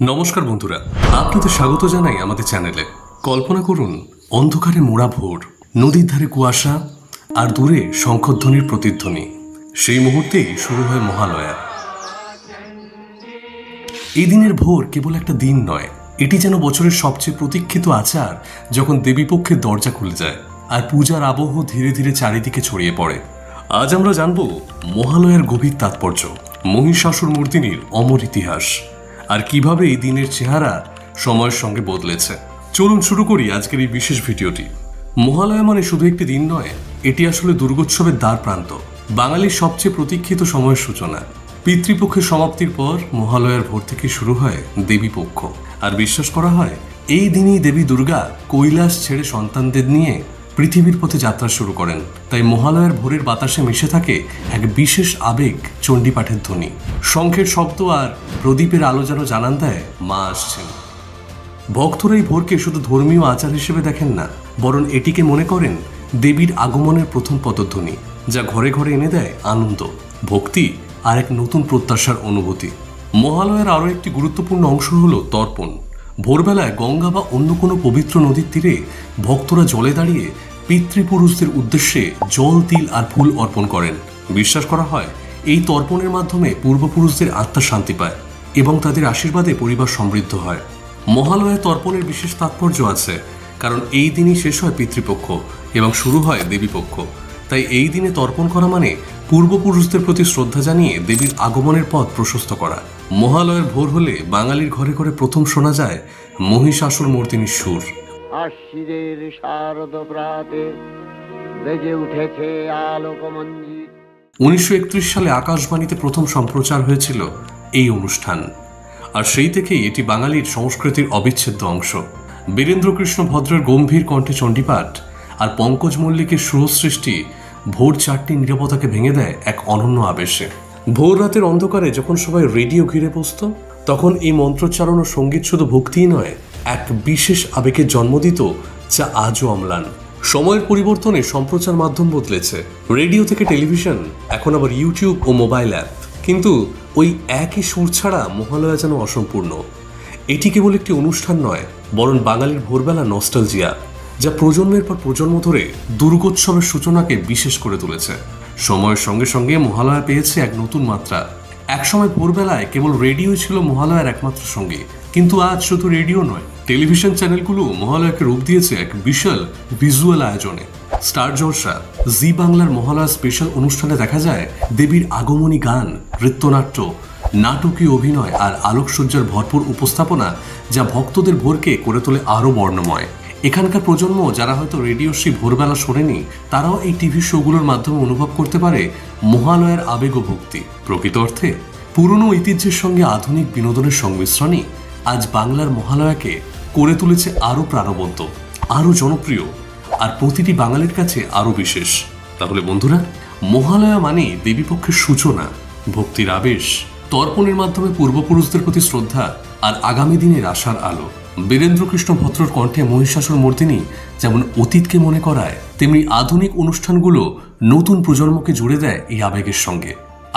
নমস্কার বন্ধুরা, আপনাদের স্বাগত জানাই আমাদের চ্যানেলে। কল্পনা করুন, অন্ধকারে মোড়া ভোর, নদীর ধারে কুয়াশা, আর দূরে শঙ্খধ্বনির প্রতিধ্বনি। সেই মুহূর্তেই শুরু হয় মহালয়া। এই দিনের ভোর কেবল একটা দিন নয়, এটি যেন বছরের সবচেয়ে প্রতীক্ষিত আচার যখন দেবীপক্ষের দরজা খুলে যায়, আর পূজার আবহ ধীরে ধীরে চারিদিকে ছড়িয়ে পড়ে। আজ আমরা জানব মহালয়ার গভীর তাৎপর্য মহিষাসুর মূর্তিনীর অমর ইতিহাস। আর কীভাবে এই দিনের চেহারা সময়ের সঙ্গে বদলেছে। চলুন শুরু করি আজকের এই বিশেষ ভিডিওটি। মহালয়া মানে শুধু একটি দিন নয়, এটি আসলে দুর্গোৎসবের দ্বার প্রান্ত, বাঙালির সবচেয়ে প্রতীক্ষিত সময়ের সূচনা। পিতৃপক্ষের সমাপ্তির পর মহালয়ার ভোর থেকে শুরু হয় দেবী পক্ষ। আর বিশ্বাস করা হয়, এই দিনই দেবী দুর্গা কৈলাস ছেড়ে সন্তানদের নিয়ে পৃথিবীর পথে যাত্রা শুরু করেন। তাই মহালয়ার ভোরের বাতাসে মিশে থাকে এক বিশেষ আবেগ চণ্ডীপাঠের ধ্বনি। শঙ্খের শব্দ আর প্রদীপের আলো যেন জানান দেয় মা আসছেন। ভক্তরা এই ভোরকে শুধু ধর্মীয় আচার হিসেবে দেখেন না, বরং এটিকে মনে করেন দেবীর আগমনের প্রথম পদধ্বনি, যা ঘরে ঘরে এনে দেয় আনন্দ, ভক্তি আর এক নতুন প্রত্যাশার অনুভূতি। মহালয়ার আরও একটি গুরুত্বপূর্ণ অংশ হল তর্পণ। ভোরবেলায় গঙ্গা বা অন্য কোনো পবিত্র নদীর তীরে ভক্তরা জলে দাঁড়িয়ে পিতৃপুরুষদের উদ্দেশ্যে জল, তিল আর ফুল অর্পণ করেন। বিশ্বাস করা হয়, এই তর্পণের মাধ্যমে পূর্বপুরুষদের আত্মা শান্তি পায় এবং তাদের আশীর্বাদে পরিবার সমৃদ্ধ হয়। মহালয়া তর্পণের বিশেষ তাৎপর্য আছে, কারণ এই দিনই শেষ হয় পিতৃপক্ষ এবং শুরু হয় দেবীপক্ষ। তাই এই দিনে তর্পণ করা মানে পূর্বপুরুষদের প্রতি শ্রদ্ধা জানিয়ে দেবীর আগমনের পথ প্রশস্ত করা। মহালয়ের ভোর হলে বাঙালির ঘরে ঘরে প্রথম শোনা যায় মহিষাসুর মূর্তিনীর সুর। আশ্বিরের শারদ প্রাতে বেজে উঠেছে আলোকমঞ্জিত। উনিশশো সালে আকাশবাণীতে প্রথম সম্প্রচার হয়েছিল এই অনুষ্ঠান। আর সেই থেকেই এটি বাঙালির সংস্কৃতির অবিচ্ছেদ্য অংশ। বীরেন্দ্রকৃষ্ণ ভদ্রের গম্ভীর কণ্ঠে চণ্ডীপাঠ আর পঙ্কজ মল্লিকের সুরসৃষ্টি ভোর চারটি নিরাপত্তাকে ভেঙে দেয় এক অনন্য আবেশে। ভোর রাতের অন্ধকারে যখন সবাই রেডিও ঘিরে বসত, তখন এই মন্ত্রোচ্চারণ ও সংগীত শুধু ভক্তিই নয় এক বিশেষ আবেগের জন্ম দিত, যা আজও অম্লান। সময়ের পরিবর্তনে সম্প্রচার মাধ্যম বদলেছে। রেডিও থেকে টেলিভিশন, এখন আবার ইউটিউব ও মোবাইল অ্যাপ। কিন্তু ওই একই সুর ছাড়া মহালয়া যেন অসম্পূর্ণ। এটি কেবল একটি অনুষ্ঠান নয়, বরং বাঙালির ভোরবেলা নস্টালজিয়া, যা প্রজন্মের পর প্রজন্ম ধরে দুর্গোৎসবের সূচনাকে বিশেষ করে তুলেছে। সময়ের সঙ্গে সঙ্গে মহালয়া পেয়েছে এক নতুন মাত্রা। একসময় ভোরবেলায় কেবল রেডিও ছিল মহালয়ার একমাত্র সঙ্গী, কিন্তু আজ শুধু রেডিও নয় টেলিভিশন চ্যানেলগুলো মহালয়াকে রূপ দিয়েছে এক বিশাল ভিজুয়াল আয়োজনে। স্টার জলসা, জি বাংলার মহালয়া স্পেশাল অনুষ্ঠানে দেখা যায় দেবীর আগমনী গান, নৃত্যনাট্য, নাটকীয় অভিনয় আর আলোকসজ্জার ভরপুর উপস্থাপনা যা ভক্তদের ভোরকে করে তোলে আরও বর্ণময়। এখানকার প্রজন্ম, যারা হয়তো রেডিও শ্রী ভোরবেলা শোনেনি, তারাও এই টিভি শোগুলোর মাধ্যমে অনুভব করতে পারে মহালয়ার আবেগ ও ভক্তি। প্রকৃত অর্থে, পুরনো ঐতিহ্যের সঙ্গে আধুনিক বিনোদনের সংমিশ্রণই আজ বাংলার মহালয়াকে করে তুলেছে আরও প্রাণবন্ত, আরও জনপ্রিয়, আর প্রতিটি বাঙালির কাছে আরও বিশেষ। তাহলে বন্ধুরা, মহালয়া মানে দেবীপক্ষের সূচনা, ভক্তির আবেশ, তর্পণের মাধ্যমে পূর্বপুরুষদের প্রতি শ্রদ্ধা আর আগামী দিনের আশার আলো। বীরেন্দ্রকৃষ্ণ ভদ্রর কণ্ঠে মহিষাসুর মূর্তিনি যেমন অতীতকে মনে করায়, তেমনি আধুনিক অনুষ্ঠানগুলো নতুন প্রজন্মকে জুড়ে দেয় এই আবেগের সঙ্গে।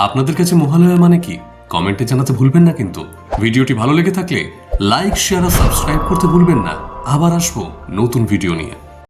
আপনাদের কাছে মহালয়া মানে কি? কমেন্টে জানাতে ভুলবেন না কিন্তু। ভিডিওটি ভালো লেগে থাকলে লাইক শেয়ার আর সাবস্ক্রাইব করতে ভুলবেন না। আবার আসব নতুন ভিডিও নিয়ে।